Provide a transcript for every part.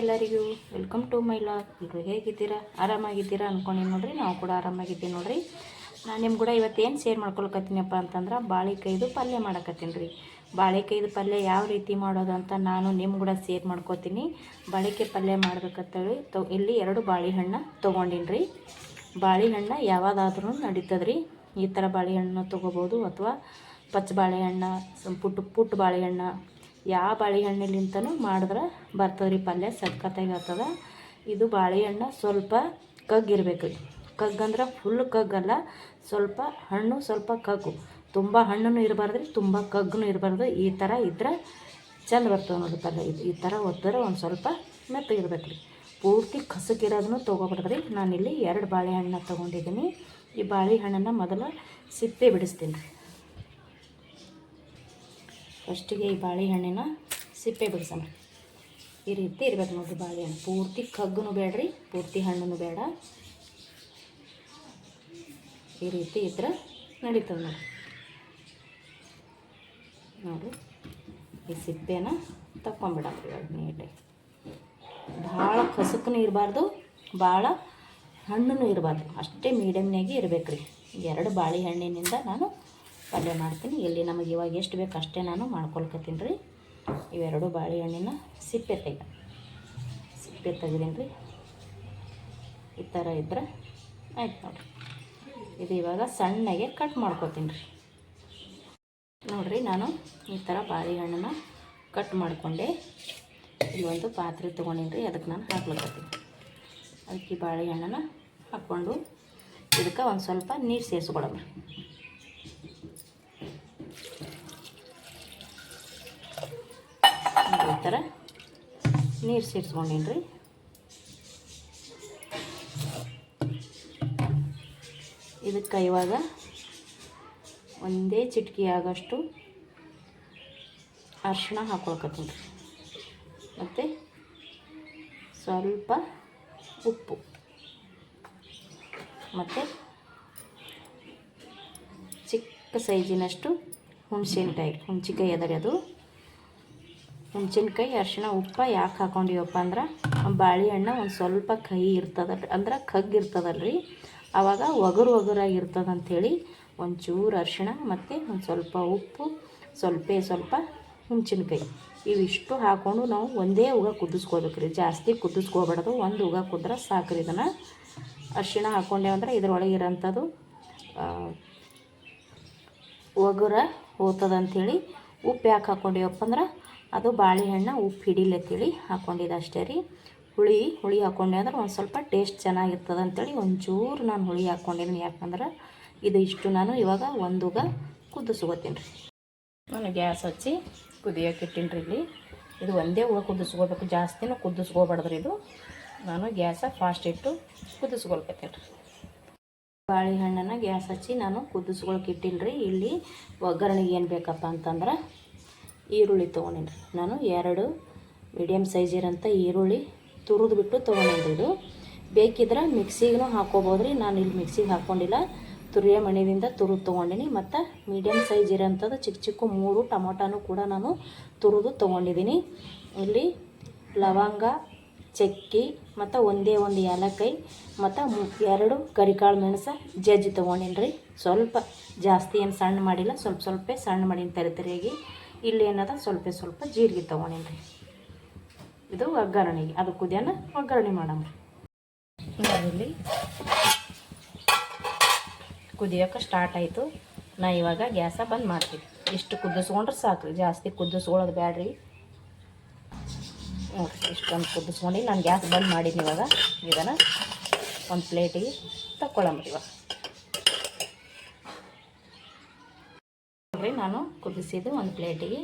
ಎಲ್ಲರಿಗೂ welcome to my log. ಇದು ಹೇಗಿದ್ದೀರಾ? ಆರಾಮಾಗಿದ್ದೀರಾ ಅಂದ್ಕೊಂಡು ನೋಡ್ರಿ. ನಾವು ಕೂಡ ಆರಾಮಾಗಿದ್ದೀವಿ ನೋಡ್ರಿ. ನಾನು ನಿಮ್ಮ ಕೂಡ ಇವತ್ತೇನು ಶೇರ್ ಮಾಡ್ಕೊಳಕತ್ತೀನಪ್ಪ ಅಂತಂದ್ರೆ ಬಾಳೆಕಾಯ್ದು ಪಲ್ಯ ಮಾಡಕತ್ತೀನಿ ರೀ. ಬಾಳೆಕಾಯ್ದು ಪಲ್ಯ ಯಾವ ರೀತಿ ಮಾಡೋದು ಅಂತ ನಾನು ನಿಮ್ಮ ಕೂಡ ಶೇರ್ ಮಾಡ್ಕೋತೀನಿ. ಬಾಳೆಕಾಯಿ ಪಲ್ಯ ಮಾಡ್ಬೇಕಂತೇಳಿ ತೊ ಇಲ್ಲಿ ಎರಡು ಬಾಳೆಹಣ್ಣು ತೊಗೊಂಡಿನಿ ರೀ. ಬಾಳೆಹಣ್ಣು ನಡೀತದೆ ರೀ ಈ ಥರ ಬಾಳೆಹಣ್ಣು ತೊಗೋಬೋದು ಅಥವಾ ಪಚ್ಚ ಬಾಳೆಹಣ್ಣು ಪುಟ್ಟು ಪುಟ್ಟ ಬಾಳೆಹಣ್ಣು ಯಾವ ಬಾಳೆಹಣ್ಣಿಲಿಂತನೂ ಮಾಡಿದ್ರೆ ಬರ್ತದೆ ರೀ ಪಲ್ಯ ಸಕ್ಕತ್ತಾಗಿ ಆಗ್ತದ ಇದು ಬಾಳೆಹಣ್ಣು ಸ್ವಲ್ಪ ಕಗ್ಗಿರ್ಬೇಕು. ರೀ ಕಗ್ಗಂದ್ರೆ ಫುಲ್ ಕಗ್ಗಲ್ಲ ಸ್ವಲ್ಪ ಹಣ್ಣು, ಸ್ವಲ್ಪ ಕಗ್ಗು. ತುಂಬ ಹಣ್ಣು ಇರಬಾರ್ದು ರೀ ತುಂಬ ಕಗ್ಗು ಇರಬಾರ್ದು. ಈ ಥರ ಇದ್ರೆ ಚಂದ ಬರ್ತದೆ ನೋಡಿ ಪಲ್ಯ. ಇದು ಈ ಥರ ಒತ್ತಿದ್ರೆ ಒಂದು ಸ್ವಲ್ಪ ಮೆತ್ತಗಿರ್ಬೇಕು ರೀ ಪೂರ್ತಿ ಕಸಕ್ಕಿರೋದನ್ನು ತೊಗೊಬಾರ್ದು ರೀ ನಾನಿಲ್ಲಿ ಎರಡು ಬಾಳೆಹಣ್ಣನ್ನ ತೊಗೊಂಡಿದ್ದೀನಿ. ಈ ಬಾಳೆಹಣ್ಣನ್ನು ಮೊದಲು ಸಿಪ್ಪೆ ಬಿಡಿಸ್ತೀನಿ. ರೀ ಫಸ್ಟಿಗೆ ಈ ಬಾಳೆಹಣ್ಣಿನ ಸಿಪ್ಪೆ ಬಿಡಿಸೋಣ ಈ ರೀತಿ ಇರ್ಬೇಕು ನೋಡಿರಿ ಬಾಳೆಹಣ್ಣು. ಪೂರ್ತಿ ಕಗ್ಗು ಬೇಡ್ರಿ, ಪೂರ್ತಿ ಹಣ್ಣು ಬೇಡ. ಈ ರೀತಿ ಇದ್ರೆ ನಡೀತದೆ ನೋಡಿ ನೋಡಿ ಈ ಸಿಪ್ಪೆನ ತಕ್ಕೊಂಬಿಡ್ರಿ ಇವಾಗ ನೀಟಾಗಿ. ಭಾಳ ಕಸಕ್ಕೂ ಇರಬಾರ್ದು, ಭಾಳ ಹಣ್ಣು ಇರಬಾರ್ದು. ಅಷ್ಟೇ ಮೀಡಿಯಮ್ನಾಗೆ ಇರಬೇಕ್ರಿ. ಎರಡು ಬಾಳೆಹಣ್ಣಿನಿಂದ ನಾನು ಪಲ್ಯ ಮಾಡ್ತೀನಿ. ಇಲ್ಲಿ ನಮಗೆ ಇವಾಗ ಎಷ್ಟು ಬೇಕು ಅಷ್ಟೇ ನಾನು ಮಾಡ್ಕೊಳ್ಕತ್ತೀನಿ ರೀ. ಇವೆರಡು ಬಾಳೆಹಣ್ಣಿನ ಸಿಪ್ಪೆ ತೆಗ ಸಿಪ್ಪೆ ತೆಗೆದೀನಿ ರೀ. ಈ ಥರ ಇದ್ರೆ ಆಯ್ತು ನೋಡಿರಿ. ಇದು ಇವಾಗ ಸಣ್ಣಗೆ ಕಟ್ ಮಾಡ್ಕೊತೀನಿ ರೀ. ನೋಡಿರಿ ನಾನು ಈ ಥರ ಬಾಳೆಹಣ್ಣನ್ನು ಕಟ್ ಮಾಡಿಕೊಂಡೆ. ಇಲ್ಲಿ ಒಂದು ಪಾತ್ರೆ ತೊಗೊಂಡಿನಿ ರೀ, ಅದಕ್ಕೆ ನಾನು ಹಾಕ್ಲಿಕ್ಕೀನಿ ಅದಕ್ಕೆ ಬಾಳೆಹಣ್ಣನ್ನು ಹಾಕ್ಕೊಂಡು ಇದಕ್ಕೆ ಒಂದು ಸ್ವಲ್ಪ ನೀರು ಸೇರಿಸ್ಕೊಳಮ್ರಿ ಈ ಥರ ನೀರು ಸೇರಿಸ್ಕೊಂಡೇನಿ ರೀ ಇದಕ್ಕೆ ಇವಾಗ ಒಂದೇ ಚಿಟಕಿ ಆಗೋಷ್ಟು ಅರಿಶಿಣ ಹಾಕೊಳ್ಕತ್ತೀನಿ. ರೀ ಮತ್ತು ಸ್ವಲ್ಪ ಉಪ್ಪು. ಮತ್ತು ಚಿಕ್ಕ ಸೈಜಿನಷ್ಟು ಹುಣಸೆಕಾಯಿ ಹುಣಸಿಕಾಯಿ ಅದರಿ ಅದು. ಹುಣ್ಸಿನ್ಕಾಯಿ, ಅರಿಶಿಣ ಉಪ್ಪ ಯಾಕೆ ಹಾಕೊಂಡಿವಪ್ಪ ಅಂದ್ರೆ ಬಾಳೆಹಣ್ಣು ಒಂದು ಸ್ವಲ್ಪ ಕಹಿ ಇರ್ತದ ಅಂದ್ರೆ ಕಗ್ಗು ಇರ್ತದಲ್ರಿ. ಆವಾಗ ಒಗರು ಒಗರಾಗಿ ಒಂದು ಒಂಚೂರು ಅರಿಶಿಣ ಮತ್ತು ಒಂದು ಸ್ವಲ್ಪ ಉಪ್ಪು, ಸ್ವಲ್ಪ ಸ್ವಲ್ಪ ಹುಣ್ಸಿನ್ಕಾಯಿ. ಇವಿಷ್ಟು ಹಾಕ್ಕೊಂಡು ನಾವು ಒಂದೇ ಉಗ ಕುದಿಸ್ಕೋಬೇಕು ರೀ ಜಾಸ್ತಿ ಕುದಿಸ್ಕೋಬಾರ್ದು. ಒಂದು ಉಗ ಕುದ್ರೆ ಸಾಕ್ರಿ ಇದನ್ನು. ಅರಿಶಿಣ ಹಾಕ್ಕೊಂಡೇವು ಅಂದ್ರೆ ಇದ್ರೊಳಗೆ ಇರೋಂಥದ್ದು ಒಗರ ಹೋತದಂಥೇಳಿ ಅಂಥೇಳಿ ಉಪ್ಪು ಯಾಕೆ ಹಾಕ್ಕೊಂಡೇವಪ್ಪ ಅಂದ್ರೆ ಅದು ಬಾಳೆಹಣ್ಣು ಉಪ್ಪು ಹಿಡಿಲತ್ತೇಳಿ ಹಾಕ್ಕೊಂಡಿದ್ದೆ ಅಷ್ಟೇ ರೀ. ಹುಳಿ ಹುಳಿ ಹಾಕ್ಕೊಂಡೆ ಅಂದ್ರೆ ಒಂದು ಸ್ವಲ್ಪ ಟೇಸ್ಟ್ ಚೆನ್ನಾಗಿರ್ತದೆ ಅಂತೇಳಿ ಒಂಚೂರು ನಾನು ಹುಳಿ ಹಾಕ್ಕೊಂಡಿದ್ದೀನಿ ಯಾಕಂದ್ರೆ ಇದು ಇಷ್ಟು ನಾನು ಇವಾಗ ಒಂದುಗ ಕುದಿಸ್ಕೋತೀನಿ ರೀ. ನಾನು ಗ್ಯಾಸ್ ಹಚ್ಚಿ ಕುದಿಯೋಕೆ ಇಟ್ಟಿನಿ ರೀ ಇಲ್ಲಿ. ಇದು ಒಂದೇ ಹುಳ ಕುದಿಸ್ಕೋಬೇಕು. ಜಾಸ್ತಿನೂ ಕುದಿಸ್ಕೋಬಾರ್ದ್ರಿ ಇದು. ನಾನು ಗ್ಯಾಸ ಫಾಸ್ಟ್ ಇಟ್ಟು ಕುದಿಸ್ಕೊಳ್ಕತ್ತೀನಿ ರೀ ಬಾಳೆಹಣ್ಣನ್ನು ಗ್ಯಾಸ್ ಹಚ್ಚಿ ನಾನು ಕುದಿಸ್ಕೊಳಕ್ಕೆ ಇಟ್ಟಿನಿ ರೀ. ಇಲ್ಲಿ ಒಗ್ಗರಣೆಗೆ ಏನು ಬೇಕಪ್ಪ ಅಂತಂದ್ರೆ ಈರುಳ್ಳಿ ತೊಗೊಂಡಿನಿ ನಾನು ಎರಡು ಮೀಡಿಯಮ್ ಸೈಜ್ ಇರೋಂಥ ಈರುಳ್ಳಿ ತುರಿದ್ಬಿಟ್ಟು ಇದು. ಬೇಕಿದ್ರೆ ಮಿಕ್ಸಿಗೂ ಹಾಕೋಬೋದು ರೀ ನಾನು ಇಲ್ಲಿ ಮಿಕ್ಸಿಗೆ ಹಾಕ್ಕೊಂಡಿಲ್ಲ ತುರಿಯ ಮಣಿಯಿಂದ ತುರಿದು ತೊಗೊಂಡಿನಿ ಮತ್ತು ಮೀಡಿಯಮ್ ಸೈಜ್ ಇರೋಂಥದ್ದು ಚಿಕ್ಕ ಚಿಕ್ಕ ಮೂರು ಟೊಮೊಟೊನೂ ಕೂಡ ನಾನು ತುರಿದು ತೊಗೊಂಡಿದ್ದೀನಿ ಇಲ್ಲಿ ಲವಂಗ, ಚಕ್ಕಿ ಮತ್ತು ಒಂದೇ ಒಂದು ಏಲಕ್ಕಾಯಿ ಮತ್ತು ಎರಡು ಕರಿಕಾಳು ಮೆಣಸು ಜಜ್ಜಿ ತೊಗೊಂಡಿನಿ ರೀ ಸ್ವಲ್ಪ ಜಾಸ್ತಿ ಏನು ಸಣ್ಣ ಮಾಡಿಲ್ಲ. ಸ್ವಲ್ಪ ಸ್ವಲ್ಪ ಸಣ್ಣ ಮಾಡೀನಿ ತರಿ ತರಿಯಾಗಿ ಇಲ್ಲಿ ಏನದ? ಸ್ವಲ್ಪ ಸ್ವಲ್ಪ ಜೀರಿಗೆ ತೊಗೊಂಡೀನಿ ಇದು ಒಗ್ಗರಣೆಗೆ. ಅದು ಕುದಿಯೋಣ ಒಗ್ಗರಣೆ ಮಾಡಮ್ರಿ. ಇಲ್ಲಿ ಕುದಿಯೋಕೆ ಸ್ಟಾರ್ಟ್ ಆಯಿತು. ನಾ ಇವಾಗ ಗ್ಯಾಸ ಬಂದ್ ಮಾಡ್ತೀವಿ ಇಷ್ಟು ಕುದಿಸ್ಕೊಂಡ್ರೆ ಸಾಕು. ಜಾಸ್ತಿ ಕುದಿಸ್ಕೊಳ್ಳೋದು ಬ್ಯಾಡ್ರಿ. ನೋಡಿರಿ, ಇಷ್ಟೊಂದು ಕುದಿಸ್ಕೊಂಡು ನಾನು ಗ್ಯಾಸ್ ಬಂದ್ ಮಾಡಿದ್ದೀನಿ ಇವಾಗ. ಇದನ್ನು ಒಂದು ಪ್ಲೇಟಿಗೆ ತಕ್ಕೊಳ್ಳಂಬ್ರಿ ಇವಾಗ ನೋಡಿರಿ ನಾನು ಕುದಿಸಿದ್ದು ಒಂದು ಪ್ಲೇಟಿಗೆ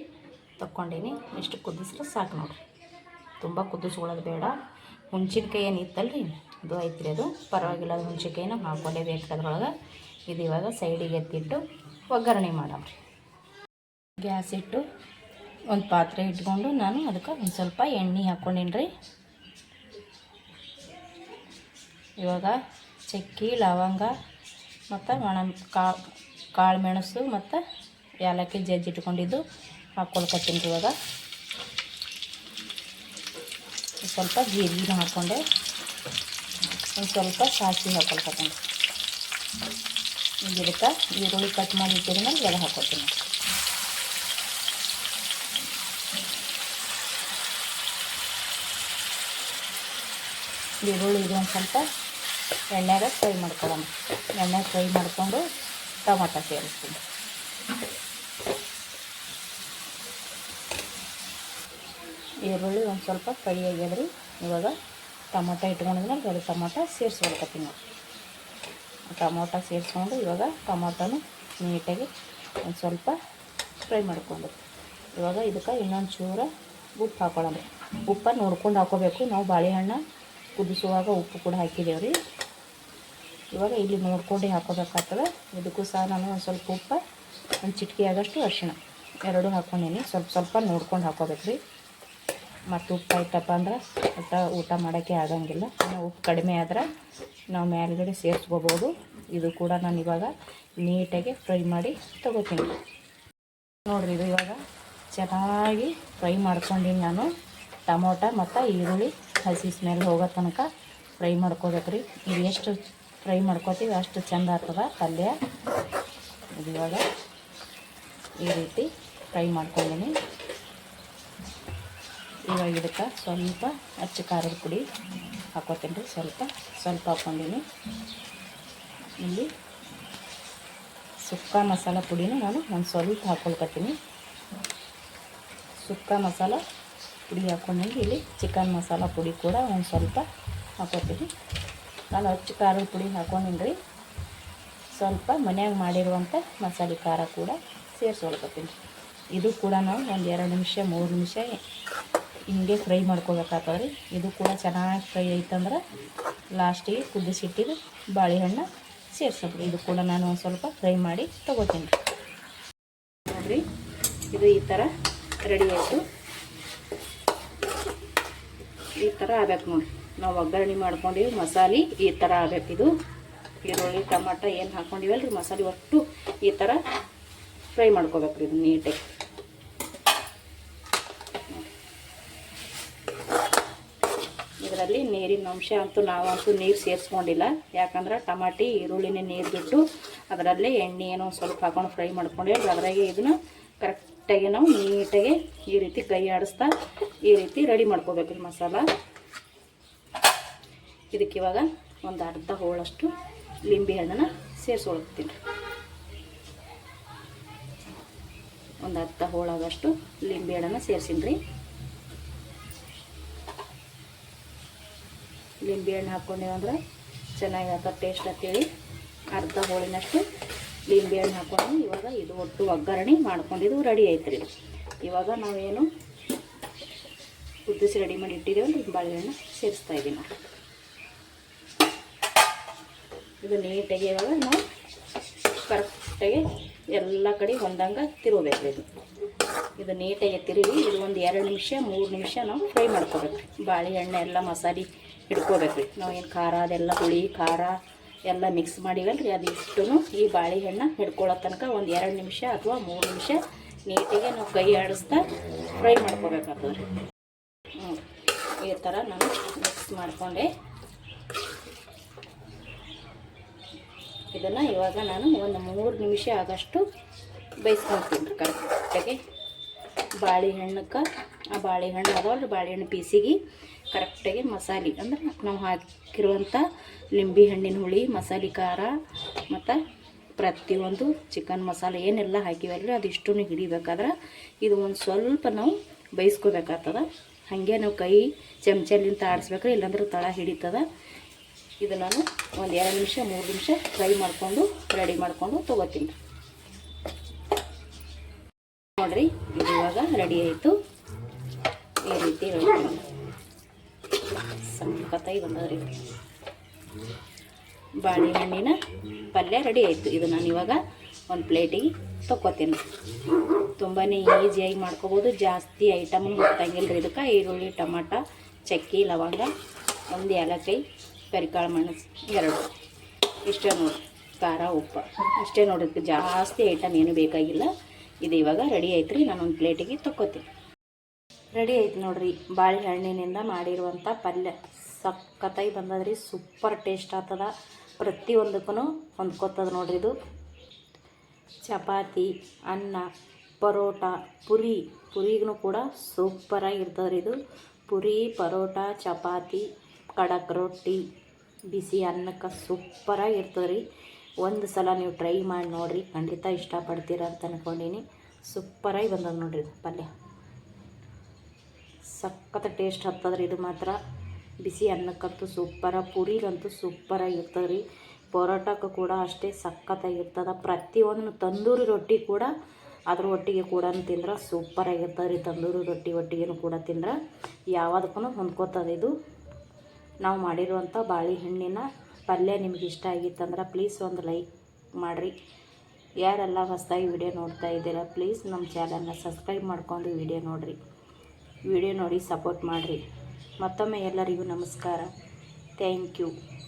ತಕ್ಕೊಂಡೀನಿ. ಇಷ್ಟು ಕುದಿಸ್ರೆ ಸಾಕು ನೋಡಿರಿ. ತುಂಬ ಕುದಿಸ್ಕೊಳ್ಳೋದು ಬೇಡ. ಹುಣ್ಸಿನ್ಕಾಯಿ ಏನು ಇತ್ತಲ್ರಿ? ಅದು ಐತ್ರಿ ಅದು. ಪರವಾಗಿಲ್ಲ, ಅದು ಹುಣ್ಸಿನ್ಕಾಯಿನ ಹಾಕ್ಕೊಂಡೇಬೇಕು ಅದ್ರೊಳಗೆ. ಇದು ಇವಾಗ ಸೈಡಿಗೆ ಎತ್ತಿಟ್ಟು ಒಗ್ಗರಣೆ ಮಾಡಮ್ರಿ. ಗ್ಯಾಸ್ ಇಟ್ಟು ಒಂದು ಪಾತ್ರೆ ಇಟ್ಕೊಂಡು ನಾನು ಅದಕ್ಕೆ ಒಂದು ಸ್ವಲ್ಪ ಎಣ್ಣೆ ಹಾಕ್ಕೊಂಡೀನಿ ಇವಾಗ ಚಕ್ಕಿ, ಲವಂಗ ಮತ್ತು ಒಣ ಕಾಳು ಕಾಳು ಮೆಣಸು ಮತ್ತು ಏಲಕ್ಕಿ ಜಜ್ಜಿ ಇಟ್ಕೊಂಡಿದ್ದು ಹಾಕ್ಕೊಳ್ಕತ್ತೀನಿ ರೀ ಇವಾಗ ಸ್ವಲ್ಪ ಜೀರಿಗೆನ ಹಾಕ್ಕೊಂಡೆ ಒಂದು ಸ್ವಲ್ಪ ಸಾಸಿವೆ ಹಾಕೊಳ್ಕೊತೀನಿ ಈಗ ಇದಕ್ಕೆ ಈರುಳ್ಳಿ ಕಟ್ ಮಾಡಿ ಇಟ್ಟಿದ್ದೀನಿ ಎಲ್ಲ ಹಾಕೋತೀನಿ ಈರುಳ್ಳಿ ಇದು ಒಂದು ಸ್ವಲ್ಪ ಎಣ್ಣೆಗ ಫ್ರೈ ಮಾಡ್ಕೊಳ್ಳೋಣ ಎಣ್ಣೆ ಫ್ರೈ ಮಾಡಿಕೊಂಡು ಟೊಮಟೊ ಸೇರಿಸ್ತೀನಿ ಈರುಳ್ಳಿ ಒಂದು ಸ್ವಲ್ಪ ಫ್ರೈ ಆಗ್ಯದ್ರಿ. ಇವಾಗ ಟೊಮೊಟೊ ಇಟ್ಕೊಂಡಿದ್ಮೇಲೆ ಎರಡು ಟೊಮೊಟೊ ಸೇರಿಸ್ಕೊಳ್ಕತ್ತೀನಿ ನಾವು ಟಮೋಟ ಸೇರಿಸ್ಕೊಂಡು ಇವಾಗ ಟೊಮೊಟೊನು ನೀಟಾಗಿ ಒಂದು ಸ್ವಲ್ಪ ಫ್ರೈ ಮಾಡ್ಕೊಂಡು. ಇವಾಗ ಇದಕ್ಕೆ ಇನ್ನೊಂದು ಚೂರ ಉಪ್ಪು ಹಾಕೊಳ್ಳೋಣ. ಉಪ್ಪು ನೋಡ್ಕೊಂಡು ಹಾಕೋಬೇಕು. ನಾವು ಬಾಳೆಹಣ್ಣು ಕುದಿಸುವಾಗ ಉಪ್ಪು ಕೂಡ ಹಾಕಿದ್ದೇವೆ ರೀ ಇವಾಗ ಇಲ್ಲಿ ನೋಡ್ಕೊಂಡು ಹಾಕೋಬೇಕಾಗ್ತದೆ. ಇದಕ್ಕೂ ಸಹ ನಾನು ಒಂದು ಸ್ವಲ್ಪ ಉಪ್ಪು, ಒಂದು ಚಿಟಿಕೆ ಆದಷ್ಟು ಅರಿಶಿಣ. ಎರಡೂ ಹಾಕ್ಕೊಂಡೀನಿ ಸ್ವಲ್ಪ ಸ್ವಲ್ಪ ನೋಡ್ಕೊಂಡು ಹಾಕೋಬೇಕು ರೀ ಮತ್ತು ಉಪ್ಪು ಆಯ್ತಪ್ಪ ಅಂದ್ರೆ ಊಟ ಊಟ ಮಾಡೋಕ್ಕೆ ಆಗಂಗಿಲ್ಲ. ಉಪ್ಪು ಕಡಿಮೆ ಆದ್ರೆ ನಾವು ಮೇಲ್ಗಡೆ ಸೇರಿಸ್ಕೋಬೋದು. ಇದು ಕೂಡ ನಾನು ಇವಾಗ ನೀಟಾಗಿ ಫ್ರೈ ಮಾಡಿ ತಗೋತೀನಿ. ನೋಡಿರಿ ಇದು ಇವಾಗ ಚೆನ್ನಾಗಿ ಫ್ರೈ ಮಾಡ್ಕೊಂಡೀನಿ ನಾನು. ಟಮೋಟ ಮತ್ತು ಈರುಳ್ಳಿ ಹಸಿ ಸ್ಮೆಲ್ ಹೋಗೋ ತನಕ ಫ್ರೈ ಮಾಡ್ಕೋಬೇಕು ರೀ ಇದು ಎಷ್ಟು ಫ್ರೈ ಮಾಡ್ಕೋತೀವಿ ಅಷ್ಟು ಚೆಂದ ಆಗ್ತದೆ ಪಲ್ಯ. ಇದು ಇವಾಗ ಈ ರೀತಿ ಫ್ರೈ ಮಾಡ್ಕೊಂಡೀನಿ. ಇವಾಗ ಇದಕ್ಕೆ ಸ್ವಲ್ಪ ಅಚ್ಚ ಖಾರದ ಪುಡಿ ಹಾಕೋತೀನಿ ರೀ. ಸ್ವಲ್ಪ ಸ್ವಲ್ಪ ಹಾಕ್ಕೊಂಡೀನಿ. ಇಲ್ಲಿ ಸುಕ್ಕ ಮಸಾಲ ಪುಡಿನ ನಾನು ಒಂದು ಸ್ವಲ್ಪ ಹಾಕ್ಕೊಳ್ಕತ್ತೀನಿ ಸುಕ್ಕ ಮಸಾಲ ಪುಡಿ ಹಾಕ್ಕೊಂಡೀನಿ ಇಲ್ಲಿ ಚಿಕನ್ ಮಸಾಲ ಪುಡಿ ಕೂಡ ಒಂದು ಸ್ವಲ್ಪ ಹಾಕೋತೀನಿ. ನಾನು ಅಚ್ಚ ಖಾರದ ಪುಡಿ ಹಾಕೊಂಡಿನಿ ಸ್ವಲ್ಪ ಮನ್ಯಾಗ ಮಾಡಿರುವಂಥ ಮಸಾಲೆ ಖಾರ ಕೂಡ ಸೇರಿಸ್ಕೊಳ್ಕತ್ತೀನಿ ಇದು ಕೂಡ ನಾವು ಒಂದು ಎರಡು ನಿಮಿಷ, ಮೂರು ನಿಮಿಷ ಹಿಂಗೆ ಫ್ರೈ ಮಾಡ್ಕೋಬೇಕಾಗ್ತದೆ ರೀ ಇದು ಕೂಡ ಚೆನ್ನಾಗಿ ಫ್ರೈ ಐತಂದ್ರೆ ಲಾಸ್ಟಿಗೆ ಕುದಿಸಿಟ್ಟಿದ್ದು ಬಾಳೆಹಣ್ಣು ಸೇರ್ಸೋದು ಇದು ಕೂಡ ನಾನು ಒಂದು ಸ್ವಲ್ಪ ಫ್ರೈ ಮಾಡಿ ತೊಗೋತೀನಿ. ನೋಡಿರಿ, ಇದು ಈ ಥರ ರೆಡಿ ಆಯಿತು. ಈ ಥರ ಆಗ್ಬೇಕು ನೋಡಿ ನಾವು ಒಗ್ಗರಣೆ ಮಾಡ್ಕೊಂಡಿವಿ, ಮಸಾಲೆ ಈ ಥರ ಆಗ್ಬೇಕು ಇದು. ಈರುಳ್ಳಿ, ಟಮಾಟ ಏನು ಹಾಕ್ಕೊಂಡಿವಲ್ಲ ಮಸಾಲೆ ಒಟ್ಟು ಈ ಥರ ಫ್ರೈ ಮಾಡ್ಕೋಬೇಕು ರೀ ಇದು ನೀಟಾಗಿ. ನೀರಿನ ಅಂಶ ಅಂತೂ ನಾವಂತೂ ನೀರು ಸೇರಿಸ್ಕೊಂಡಿಲ್ಲ. ಯಾಕಂದ್ರೆ ಟಮಾಟಿ, ಈರುಳ್ಳಿನೇ ನೀರು ಬಿಟ್ಟು ಅದರಲ್ಲೇ ಎಣ್ಣೆ ಏನೋ ಸ್ವಲ್ಪ ಹಾಕೊಂಡು ಫ್ರೈ ಮಾಡ್ಕೊಂಡಿವಿ ಅದರಾಗೆ ಇದನ್ನು ಕರೆಕ್ಟಾಗಿ ನಾವು ನೀಟಾಗಿ ಈ ರೀತಿ ಕೈ ಆಡಿಸ್ತಾ ಈ ರೀತಿ ರೆಡಿ ಮಾಡ್ಕೋಬೇಕು ರೀ ಮಸಾಲ. ಇದಕ್ಕೆ ಇವಾಗ ಒಂದು ಅರ್ಧ ಹೋಳಷ್ಟು ಲಿಂಬೆ ಹಣ್ಣನ್ನು ಸೇರಿಸ್ಕೊಳ್ತೀನಿ ಒಂದು ಅರ್ಧ ಹೋಳಾಗಷ್ಟು ಲಿಂಬೆ ಹಣ್ಣನ್ನು ಸೇರಿಸಿನಿ ಲಿಂಬೆ ಹಣ್ಣು ಹಾಕ್ಕೊಂಡೇವಂದ್ರೆ ಚೆನ್ನಾಗಿ ಆಗ್ತದೆ ಟೇಸ್ಟ್ ಅಂತೇಳಿ ಅರ್ಧ ಹೋಳಿನಷ್ಟು ಲಿಂಬೆ ಹಣ್ಣು ಹಾಕ್ಕೊಂಡು ಇವಾಗ ಇದು ಒಟ್ಟು ಒಗ್ಗರಣೆ ಮಾಡ್ಕೊಂಡಿದ್ದು ರೆಡಿ ಆಯ್ತು ರೀ ಇವಾಗ ನಾವೇನು ಕುದಿಸಿ ರೆಡಿ ಮಾಡಿ ಇಟ್ಟಿದ್ದೇವಲ್ಲ ಬಾಳೆಹಣ್ಣು ಸೇರಿಸ್ತಾ ಇದ್ದೀನಿ. ನಾನು ಇದು ನೀಟಾಗಿ ಇವಾಗ ನಾವು ಕರೆಕ್ಟಾಗಿ ಎಲ್ಲ ಕಡೆ ಹೊಂದಂಗೆ ತಿರುಗಬೇಕು ಇದು. ಇದು ನೀಟಾಗಿ ತಿರುಗಿ ಇದು ಒಂದು ಎರಡು ನಿಮಿಷ, ಮೂರು ನಿಮಿಷ ನಾವು ಫ್ರೈ ಮಾಡ್ಕೋಬೇಕು. ಬಾಳೆಹಣ್ಣು ಎಲ್ಲ ಮಸಾಲೆ ಹಿಡ್ಕೋಬೇಕು. ರೀ ನಾವು ಏನು ಖಾರ ಅದೆಲ್ಲ ಹುಳಿ, ಖಾರ ಎಲ್ಲ ಮಿಕ್ಸ್ ಮಾಡಿವಲ್ಲ ರೀ ಅದಿಷ್ಟು ಈ ಬಾಳೆಹಣ್ಣು ಹಿಡ್ಕೊಳ್ಳೋ ತನಕ ಒಂದು ಎರಡು ನಿಮಿಷ ಅಥವಾ ಮೂರು ನಿಮಿಷ ನೀಟಿಗೆ ನಾವು ಕೈ ಆಡಿಸ್ತಾ ಫ್ರೈ ಮಾಡ್ಕೋಬೇಕಾಗ್ತದೆ ರೀ ಹ್ಞೂ ಈ ಥರ ನಾನು ಮಿಕ್ಸ್ ಮಾಡಿಕೊಂಡೆ. ಇದನ್ನು ಇವಾಗ ನಾನು ಒಂದು ಮೂರು ನಿಮಿಷ ಆಗಷ್ಟು ಬೇಯಿಸ್ಕೊಳ್ತೀನಿ ರೀ ಕರೆಕ್ಟಾಗಿ. ಬಾಳೆಹಣ್ಣಕ್ಕೆ ಆ ಬಾಳೆಹಣ್ಣು ಅದಾವಲ್ಲ ಬಾಳೆಹಣ್ಣು ಪೀಸಿಗೆ ಕರೆಕ್ಟಾಗಿ ಮಸಾಲೆ ಅಂದ್ರೆ ನಾವು ಹಾಕಿರುವಂಥ ಲಿಂಬೆ ಹಣ್ಣಿನ ಹುಳಿ, ಮಸಾಲೆ ಖಾರ ಮತ್ತು ಪ್ರತಿಯೊಂದು ಚಿಕನ್ ಮಸಾಲೆ ಏನೆಲ್ಲ ಹಾಕಿವಲ್ರಿ ಅದಿಷ್ಟು ಹಿಡಿಬೇಕಾದ್ರೆ ಇದು ಒಂದು ಸ್ವಲ್ಪ ನಾವು ಬೇಯಿಸ್ಕೋಬೇಕಾಗ್ತದ. ಹಾಗೆ ನಾವು ಕೈ ಚಮಚಲಿಂದ ಆಡಿಸ್ಬೇಕ್ರಿ, ಇಲ್ಲಾಂದ್ರೆ ತಳ ಹಿಡಿತದ. ಇದು ನಾನು ಒಂದು ಎರಡು ನಿಮಿಷ, ಮೂರು ನಿಮಿಷ ಫ್ರೈ ಮಾಡಿಕೊಂಡು, ರೆಡಿ ಮಾಡಿಕೊಂಡು ತೊಗೋತೀನಿ. ನೋಡಿರಿ, ಇದು ಇವಾಗ ರೆಡಿ ಆಯಿತು. ಈ ರೀತಿ ಸಖತ್ತಾಗಿ ಬಂದದ್ರಿ. ಬಾಳೆಹಣ್ಣಿನ ಪಲ್ಯ ರೆಡಿ ಆಯಿತು. ಇದು ನಾನು ಇವಾಗ ಒಂದು ಪ್ಲೇಟಿಗೆ ತೊಗೋತೀನಿ ತುಂಬಾ ಈಸಿಯಾಗಿ ಮಾಡ್ಕೋಬೋದು. ಜಾಸ್ತಿ ಐಟಮು ಗೊತ್ತಂಗಿಲ್ಲ ರೀ ಇದಕ್ಕೆ. ಈರುಳ್ಳಿ, ಟಮಾಟ, ಚಕ್ಕಿ, ಲವಂಗ, ಒಂದು ಏಲಕ್ಕಾಯಿ ಕರಿಕಾಳು ಮೆಣಸು ಎರಡು. ಇಷ್ಟೇ ನೋಡಿ. ಖಾರ, ಉಪ್ಪು. ಇಷ್ಟೇ ನೋಡೋದಕ್ಕೆ ಜಾಸ್ತಿ ಐಟಮ್ ಏನು ಬೇಕಾಗಿಲ್ಲ. ಇದು ಇವಾಗ ರೆಡಿ ಆಯ್ತು ರೀ. ನಾನು ಒಂದು ಪ್ಲೇಟಿಗೆ ತೊಗೋತೀನಿ ರೆಡಿ ಐತೆ ನೋಡ್ರಿ. ಬಾಳೆಹಣ್ಣಿನಿಂದ ಮಾಡಿರುವಂಥ ಪಲ್ಯ. ಸಕ್ಕತ್ತಾಗಿ ಬಂದದ್ರಿ. ಸೂಪರ್ ಟೇಸ್ಟ್ ಆಗ್ತದ. ಪ್ರತಿಯೊಂದಕ್ಕೂ ಹೊಂದ್ಕೊತದ ನೋಡ್ರಿ ಇದು. ಚಪಾತಿ, ಅನ್ನ, ಪರೋಟ, ಪುರಿ. ಪುರಿಗೂ ಕೂಡ ಸೂಪರಾಗಿ ಇರ್ತದ್ರಿ ಇದು. ಪುರಿ, ಪರೋಟ, ಚಪಾತಿ ಕಡಕ್ ರೊಟ್ಟಿ, ಬಿಸಿ ಅನ್ನಕ್ಕೆ ಸೂಪರಾಗಿ ಇರ್ತದೆ ರೀ ಒಂದು ಸಲ ನೀವು ಟ್ರೈ ಮಾಡಿ ನೋಡಿರಿ. ಖಂಡಿತ ಇಷ್ಟಪಡ್ತೀರ ಅಂತ ಅಂದ್ಕೊಂಡೀನಿ ಸೂಪರಾಗಿ ಬಂದದ ನೋಡ್ರಿ ಪಲ್ಯ. ಸಖತ್ ಟೇಸ್ಟ್ ಹತ್ತದ್ರಿ. ಇದು ಮಾತ್ರ ಬಿಸಿ ಅನ್ನಕ್ಕಂತೂ ಸೂಪರ ಪುರಿಗಂತೂ ಸೂಪರಾಗಿ ಇರ್ತದೆ ರೀ ಪರೋಟಕ್ಕೂ ಕೂಡ ಅಷ್ಟೇ ಸಖತ್ತಾಗಿರ್ತದೆ ಪ್ರತಿಯೊಂದು ತಂದೂರಿ ರೊಟ್ಟಿ ಕೂಡ ಅದ್ರ ಒಟ್ಟಿಗೆ ಕೂಡ ತಿಂದ್ರೆ ಸೂಪರಾಗಿರ್ತದೆ ರೀ ತಂದೂರಿ ರೊಟ್ಟಿ ಒಟ್ಟಿಗೆ ಕೂಡ ತಿಂದ್ರೆ ಯಾವುದಕ್ಕೂ ಹೊಂದ್ಕೋತದೆ ಇದು. ನಾವು ಮಾಡಿರುವಂಥ ಬಾಳೆಹಣ್ಣಿನ ಪಲ್ಯ ನಿಮ್ಗೆ ಇಷ್ಟ ಆಗಿತ್ತಂದ್ರೆ ಪ್ಲೀಸ್ ಒಂದು ಲೈಕ್ ಮಾಡಿರಿ. ಯಾರೆಲ್ಲ ಹೊಸದಾಗಿ ವಿಡಿಯೋ ನೋಡ್ತಾ ಇದ್ದೀರಾ ಪ್ಲೀಸ್ ನಮ್ಮ ಚಾನಲ್ನ ಸಬ್ಸ್ಕ್ರೈಬ್ ಮಾಡ್ಕೊಂಡು ವಿಡಿಯೋ ನೋಡಿರಿ. ವಿಡಿಯೋ ನೋಡಿ ಸಪೋರ್ಟ್ ಮಾಡಿರಿ. ಮತ್ತೊಮ್ಮೆ ಎಲ್ಲರಿಗೂ ನಮಸ್ಕಾರ. Thank you.